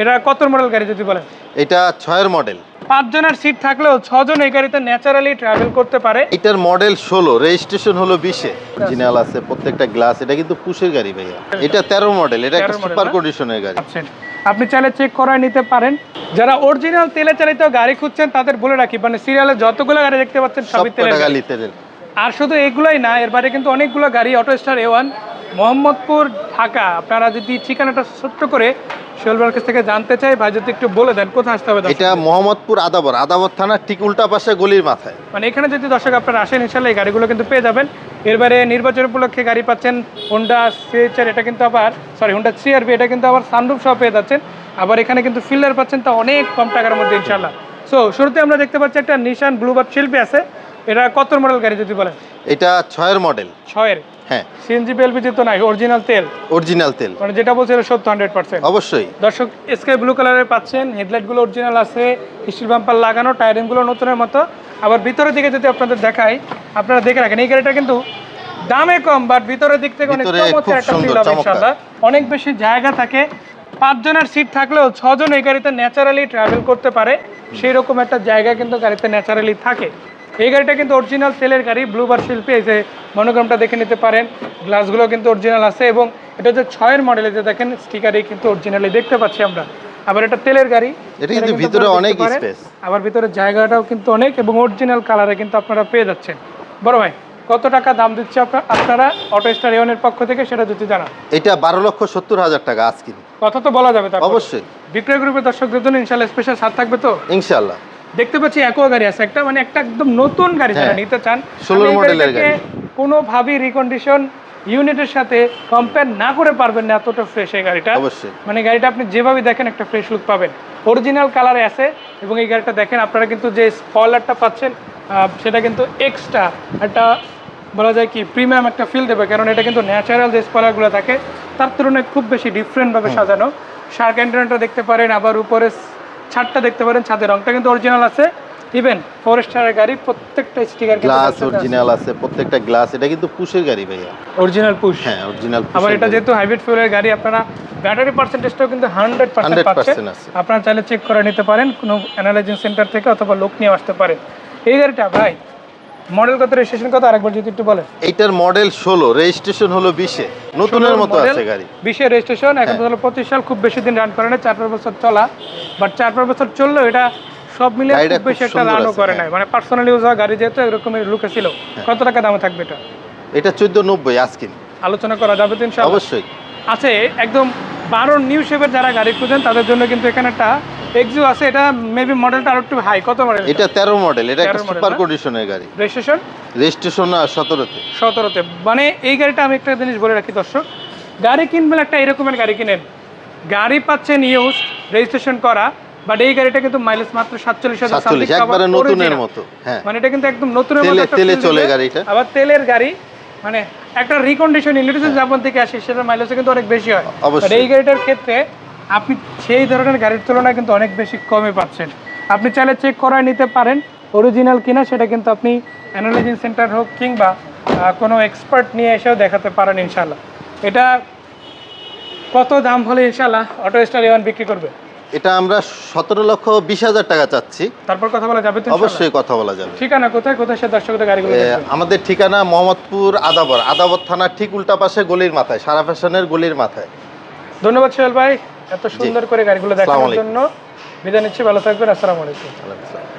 এটা কত মডেল গাড়ি যদি বলেন? এটা ছয়ের মডেল পাঁচজনের সিট থাকলেও ছজন এই গাড়িতে ন্যাচারালি ট্রাভেল করতে পারে। এটার মডেল ষোলো রেজিস্ট্রেশন হলো বিশে। অরিজিনাল আছে প্রত্যেকটা গ্লাস এটা কিন্তু পুশের গাড়ি ভাইয়া। এটা তেরো মডেল এটা একটা সুপার কন্ডিশনের গাড়ি। আপনি চাইলে চেক করায় নিতে পারেন। যারা অরিজিনাল তেলে চালিত গাড়ি খুঁজছেন তাদের বলে রাখি মানে সিরিয়ালে যতগুলো গাড়ি দেখতে পাচ্ছেন সব সবই। তেলের আর শুধু এগুলোই না এর বাইরে কিন্তু অনেকগুলো গাড়ি auto star A one Mohammadpur Dhaka. আপনারা যদি ঠিকানাটা ছোট্ট করে শোলবার কাছ থেকে জানতে চাই ভাই যদি একটু বলে দেন কোথায় আসতে হবে এটা মোহাম্মদপুর আদাবর। আদাবর থানার ঠিক উল্টা পাশে গলির মাথায়। মানে এখানে যদি দর্শক আপনারা আসেন ইনশাল্লাহ এই গাড়িগুলো কিন্তু পেয়ে যাবেন। এর বাইরে নির্বাচন উপলক্ষে গাড়ি পাচ্ছেন হোন্ডা সিএচআর এটা কিন্তু আবার সরি হোন্ডা সিআরবি এটা কিন্তু আবার সানরুফ সহ পেয়ে যাচ্ছেন। আবার এখানে কিন্তু ফিল্ডার পাচ্ছেন তা অনেক কম টাকার মধ্যে ইনশাল্লাহ সো শুরুতে আমরা দেখতে পাচ্ছি একটা নিশান ব্লুবার্ড শিল্পী আছে। এটা কত মডেল গাড়ি যদি বলেন? এটা ছয়ের মডেল ছয়ের? হ্যাঁ। সিএনজি এলপিজি তো নাই অরিজিনাল তেল। অরিজিনাল তেল। মানে যেটা বলছে এটা সত্য হান্ড্রেড পার্সেন্ট অবশ্যই। দর্শক স্কাই ব্লু কালারের পাচ্ছেন হেডলাইটগুলো অরিজিনাল আছে স্টিল বাম্পার লাগানো টায়ারিংগুলো নতুনের মতো। আবার ভিতরের দিকে যদি আপনাদের দেখাই আপনারা দেখে রাখেন এই গাড়িটা কিন্তু দামে কম বাট ভিতরের দিক থেকে অনেক চমৎকার একটা ফিল হবে ইনশাআল্লাহ। অনেক বেশি জায়গা থাকে পাঁচজনের সিট থাকলেও ছজন এই গাড়িতে ন্যাচারালি ট্রাভেল করতে পারে। সেই রকম একটা জায়গা কিন্তু গাড়িতে ন্যাচারালি থাকে। এই গাড়িটা কিন্তু অরিজিনাল তেলের গাড়ি ব্লুবার শিল্পী এই যে মনোগ্রামটা দেখে নিতে পারেন। গ্লাসগুলো কিন্তু অরিজিনাল আছে এবং এটা হচ্ছে ছয়ের মডেলে যে দেখেন স্টিকারে কিন্তু অরিজিনালি দেখতে পাচ্ছি আমরা। আবার এটা তেলের গাড়ি এটা কিন্তু ভিতরে অনেক space। আবার ভিতরে জায়গাটাও কিন্তু অনেক এবং অরিজিনাল কালারে কিন্তু আপনারা পেয়ে যাচ্ছেন। বড় ভাই কত টাকা দাম দিচ্ছে আপনা- আপনারা অটো স্টার এওয়ানের পক্ষ থেকে সেটা যদি জানান? এটা বারো লক্ষ সত্তর হাজার টাকা আজকে। কথা তো বলা যাবে অবশ্যই। বিক্রয় গ্রুপের দর্শকদের জন্য ইনশাল্লাহ স্পেশাল ছাড় থাকবে তো? ইনশাল্লাহ। দেখতে পাচ্ছি একোয়া গাড়ি আছে। একটা মানে একটা একদম নতুন গাড়ি যারা হ্যাঁ, নিতে চান 16 আমি এই মডেলের কোনোভাবেই রিকন্ডিশন ইউনিটের সাথে কম্পেয়ার না করে পারবেন না এতটা ফ্রেশ এই গাড়িটা। অবশ্যই। মানে গাড়িটা আপনি যেভাবে দেখেন একটা ফ্রেশ লুক পাবেন। অরিজিনাল কালারে আছে এবং এই গাড়িটা দেখেন আপনারা কিন্তু যে স্পয়লারটা পাচ্ছেন সেটা কিন্তু এক্সট্রা একটা বলা যায় কি প্রিমিয়াম একটা ফিল দেবে কারণ এটা কিন্তু ন্যাচারাল যে স্পয়লারগুলো থাকে তার তুলনায় খুব বেশি ডিফারেন্টভাবে সাজানো। শার্ক অ্যান্টেনাটা দেখতে পারেন আবার উপরে ছাদটা দেখতে পারেন ছাদের রংটা কিন্তু অরিজিনাল আছে। ইভেন ফরেস্টারের গাড়ি প্রত্যেকটা স্টিকার গ্লাস অরিজিনাল আছে। প্রত্যেকটা গ্লাস এটা কিন্তু পুশের গাড়ি ভাইয়া। অরিজিনাল পুশ হ্যাঁ অরিজিনাল আবার এটা যেহেতু হাইব্রিড ফুয়েলের গাড়ি আপনারা ব্যাটারি পার্সেন্টেজটাও কিন্তু হান্ড্রেড পার্সেন্ট 100% পাচ্ছেন আছে। আপনারা চাইলে চেক করে নিতে পারেন কোনো অ্যানালাইজিং সেন্টার থেকে অথবা লোক নিয়ে আসতে পারেন এই গাড়িটা ভাই মডেল কত রেজিস্ট্রেশন কত? আরেকবার যদি একটু বলেন। এইটার মডেল ষোলো রেজিস্ট্রেশন হলো বিশে। নতুনের মতো আছে গাড়ি। বিশের রেজিস্ট্রেশন এখন হ্যাঁ। তো পঁচিশ সাল খুব বেশি দিন রান করে না চার পাঁচ বছর চলা। বাট চার পাঁচ বছর চললেও এটা সব মিলে খুব বেশি একটা রানও করে হ্যাঁ। নাই মানে পার্সোনাল ইউজ হওয়া গাড়ি যেহেতু এরকমের লুকে ছিল। কত টাকা দামে থাকবে এটা? এটা চোদ্দ নব্বই আজকে আলোচনা করা যাবে তো ইনশাআল্লাহ। অবশ্যই। আছে একদম বারো নিউ শেপের যারা গাড়ি খুঁজেন তাদের জন্য কিন্তু এখানে একটা এক্সিও আছে এটা মেবি মডেলটা আরও একটু হাই কত মডেল এটা? তেরো মডেল এটা একটা সুপার কন্ডিশনের গাড়ি। রেজিস্ট্রেশন রেজিস্ট্রেশন সতেরোতে। সতেরোতে। মানে এই গাড়িটা আমি একটা জিনিস বলে রাখি দর্শক গাড়ি কিনবেন একটা এরকমের গাড়ি কিনেন। গাড়ি পাচ্ছেন ইউজ রেজিস্ট্রেশন করা বাট এই গাড়িটা কিন্তু মাইলেজ মাত্র সাতচল্লিশ হাজার সাতচল্লিশ একবারে নতুনের মতো হ্যাঁ। মানে এটা কিন্তু একদম নতুনের মতো তেলে চলে। গাড়িটা। আবার তেলের গাড়ি মানে একটা রিকন্ডিশন ইন্ডিভিজুয়াল জাপান থেকে আসে সেটার মাইলেজ কিন্তু অনেক বেশি হয়। অবশ্যই। এই গাড়িটার ক্ষেত্রে আপনি সেই ধরনের গাড়ির তুলনায় কিন্তু অনেক বেশি কমে পাচ্ছেন। আপনি চাইলে চেক করায় নিতে পারেন। অরিজিনাল কিনা সেটা কিন্তু আপনি অ্যানালাইজিং সেন্টার হোক কিংবা কোনো এক্সপার্ট নিয়ে এসেও দেখাতে পারেন ইনশাল্লাহ এটা কত দাম হলে ইনশাল্লাহ অটো স্টার এওয়ান বিক্রি করবে? এটা আমরা সতেরো লক্ষ বিশ হাজার টাকা চাচ্ছি। তারপর কথা বলা যাবে তো অবশ্যই কথা বলা যাবে। ঠিকানা কোথায়? কোথায় সে দর্শকদের গাড়িগুলো আমাদের ঠিকানা মোহাম্মদপুর আদাবর। আদাবর থানার ঠিক উল্টা পাশে গলির মাথায় সারা ফ্যাশনের গলির মাথায়। ধন্যবাদ সোহেল ভাই। এত সুন্দর করে গাড়িগুলো দেখানোর জন্য বিদায় নিচ্ছি ভালো থাকবেন আসসালামু আলাইকুম।